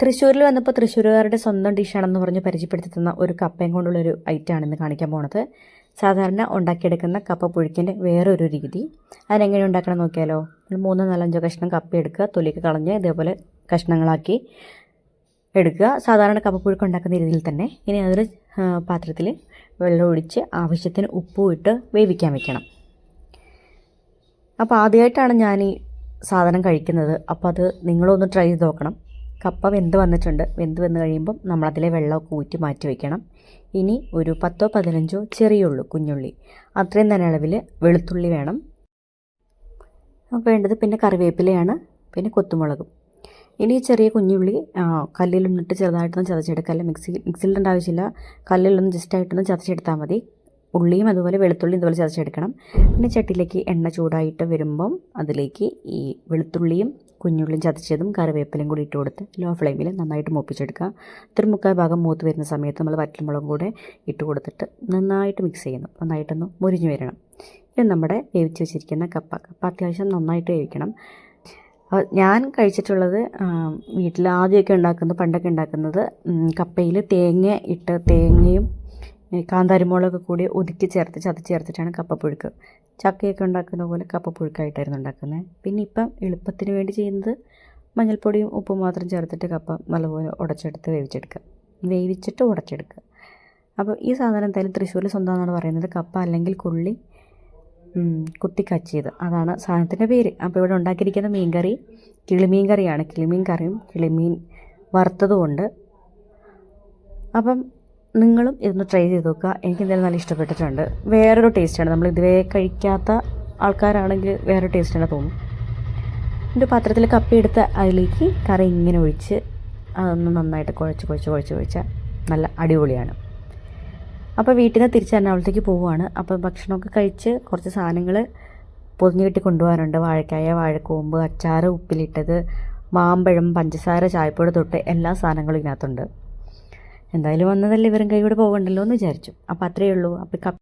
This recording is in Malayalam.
തൃശ്ശൂരിൽ വന്നപ്പോൾ തൃശ്ശൂരുകാരുടെ സ്വന്തം ഡിഷാണെന്ന് പറഞ്ഞ് പരിചയപ്പെടുത്തി തന്ന ഒരു കപ്പയും കൊണ്ടുള്ളൊരു ഐറ്റമാണ് ഇന്ന് കാണിക്കാൻ പോണത്. സാധാരണ ഉണ്ടാക്കിയെടുക്കുന്ന കപ്പ പുഴുക്കിന്റെ വേറൊരു രീതി. അതിനെങ്ങനെ ഉണ്ടാക്കണം നോക്കിയാലോ? മൂന്ന് നാലഞ്ചോ കഷ്ണം കപ്പ എടുക്കുക തൊലിക്ക് കളഞ്ഞ് ഇതേപോലെ കഷ്ണങ്ങളാക്കി എടുക്കുക. സാധാരണ കപ്പ പുഴുക്ക് ഉണ്ടാക്കുന്ന രീതിയിൽ തന്നെ. ഇനി അതൊരു പാത്രത്തിൽ വെള്ളം ഒഴിച്ച് ആവശ്യത്തിന് ഉപ്പും ഇട്ട് വേവിക്കാൻ വെക്കണം. അപ്പോൾ ആദ്യമായിട്ടാണ് ഞാൻ ഈ സാധനം കഴിക്കുന്നത്. അപ്പോൾ അത് നിങ്ങളൊന്ന് ട്രൈ ചെയ്ത് നോക്കണം. കപ്പ വെന്ത് വന്നിട്ടുണ്ട്. വെന്ത് വന്ന് കഴിയുമ്പം നമ്മളതിലെ വെള്ളമൊക്കെ ഊറ്റി മാറ്റി വയ്ക്കണം ഇനി ഒരു പത്തോ പതിനഞ്ചോ ചെറിയുള്ളൂ കുഞ്ഞുള്ളി. അത്രയും തന്നെ അളവിൽ വെളുത്തുള്ളി വേണം. നമുക്ക് വേണ്ടത് പിന്നെ കറിവേപ്പിലയാണ് പിന്നെ കൊത്തുമുളകും. ഇനി ഈ ചെറിയ കുഞ്ഞുള്ളി കല്ലിലൊന്നിട്ട് ചെറുതായിട്ടൊന്ന് ചതച്ചെടുക്കുക മിക്സി മിക്സിയിലിടേണ്ട ആവശ്യമില്ല. കല്ലിലൊന്ന് ജസ്റ്റായിട്ടൊന്ന് ചതച്ചെടുത്താൽ മതി. ഉള്ളിയും അതുപോലെ വെളുത്തുള്ളിയും ഇതുപോലെ ചതച്ചെടുക്കണം. പിന്നെ ചട്ടിയിലേക്ക് എണ്ണ ചൂടായിട്ട് വരുമ്പം അതിലേക്ക് ഈ വെളുത്തുള്ളിയും കുഞ്ഞുള്ളിയും ചതച്ചതും കറിവേപ്പിലയും കൂടി ഇട്ട് കൊടുത്ത് ലോ ഫ്ലെയിമിൽ നന്നായിട്ട് മൂപ്പിച്ചെടുക്കുക. ഇത്തിരി മുക്കാൽ ഭാഗം മൂത്ത് വരുന്ന സമയത്ത് നമ്മൾ വറ്റൽമുളകും കൂടെ ഇട്ട് കൊടുത്തിട്ട് നന്നായിട്ട് മിക്സ് ചെയ്യുന്നു. നന്നായിട്ടൊന്ന് മുരിഞ്ഞു വരണം. ഇത് നമ്മുടെ വേവിച്ച് വെച്ചിരിക്കുന്ന കപ്പ. കപ്പ അത്യാവശ്യം നന്നായിട്ട് വേവിക്കണം. ഞാൻ കഴിച്ചിട്ടുള്ളത് വീട്ടിൽ ആദ്യമൊക്കെ ഉണ്ടാക്കുന്നത് പണ്ടൊക്കെ ഉണ്ടാക്കുന്നത് കപ്പയിൽ തേങ്ങ ഇട്ട് തേങ്ങയും കാന്താരിമുളക് കൂടി ഒതുക്കി ചേർത്ത് ചതച്ചേർത്തിട്ടാണ് കപ്പപ്പുഴുക്ക്. ചക്കയൊക്കെ ഉണ്ടാക്കുന്ന പോലെ കപ്പപ്പുഴുക്കായിട്ടായിരുന്നു ഉണ്ടാക്കുന്നത്. പിന്നെ ഇപ്പം എളുപ്പത്തിന് വേണ്ടി ചെയ്യുന്നത് മഞ്ഞൾപ്പൊടിയും ഉപ്പും മാത്രം ചേർത്തിട്ട് കപ്പ നല്ലപോലെ ഉടച്ചെടുത്ത് വേവിച്ചെടുക്കുക. വേവിച്ചിട്ട് ഉടച്ചെടുക്കുക. അപ്പോൾ ഈ സാധനം എന്തായാലും തൃശ്ശൂരിൽ സ്വന്തമാണെന്നാണ് പറയുന്നത്. കപ്പ അല്ലെങ്കിൽ കുള്ളി കുത്തിക്കച്ചിയത്. അതാണ് സാധനത്തിന്റെ പേര്. അപ്പോൾ ഇവിടെ ഉണ്ടാക്കിയിരിക്കുന്ന മീൻകറി കിളിമീൻ കറിയാണ് കിളിമീൻ കറിയും കിളിമീൻ വറുത്തതുമുണ്ട് അപ്പം നിങ്ങളും ഇതൊന്ന് ട്രൈ ചെയ്ത് നോക്കുക. എനിക്ക് എന്തായാലും നല്ല ഇഷ്ടപ്പെട്ടിട്ടുണ്ട്. വേറൊരു ടേസ്റ്റാണ് നമ്മൾ ഇതുവരെ കഴിക്കാത്ത ആൾക്കാരാണെങ്കിൽ വേറൊരു ടേസ്റ്റാണ് തോന്നും ഒരു പാത്രത്തിൽ കപ്പി എടുത്ത് അതിലേക്ക് കറി ഇങ്ങനെ ഒഴിച്ച് അതൊന്ന് നന്നായിട്ട് കുഴച്ച് കുഴച്ച് കുഴച്ച് കുഴച്ചാൽ നല്ല അടിപൊളിയാണ്. അപ്പോൾ വീട്ടിൽ നിന്ന് തിരിച്ച് എറണാകുളത്തേക്ക് പോവുകയാണ്. അപ്പോൾ ഭക്ഷണമൊക്കെ കഴിച്ച് കുറച്ച് സാധനങ്ങൾ പൊതിഞ്ഞ് കെട്ടി കൊണ്ടുപോകാനുണ്ട്. വാഴക്കായ വാഴക്കൂമ്പ് അച്ചാറ് ഉപ്പിലിട്ടത് മാമ്പഴം പഞ്ചസാര ചായപ്പൊടി തൊട്ട് എല്ലാ സാധനങ്ങളും ഇതിനകത്തുണ്ട്. എന്തായാലും വന്നതല്ലേ ഇവരും കൈ പോകണ്ടല്ലോ എന്ന് വിചാരിച്ചു. അപ്പോൾ അത്രയേ ഉള്ളൂ. അപ്പോൾ കപ്പ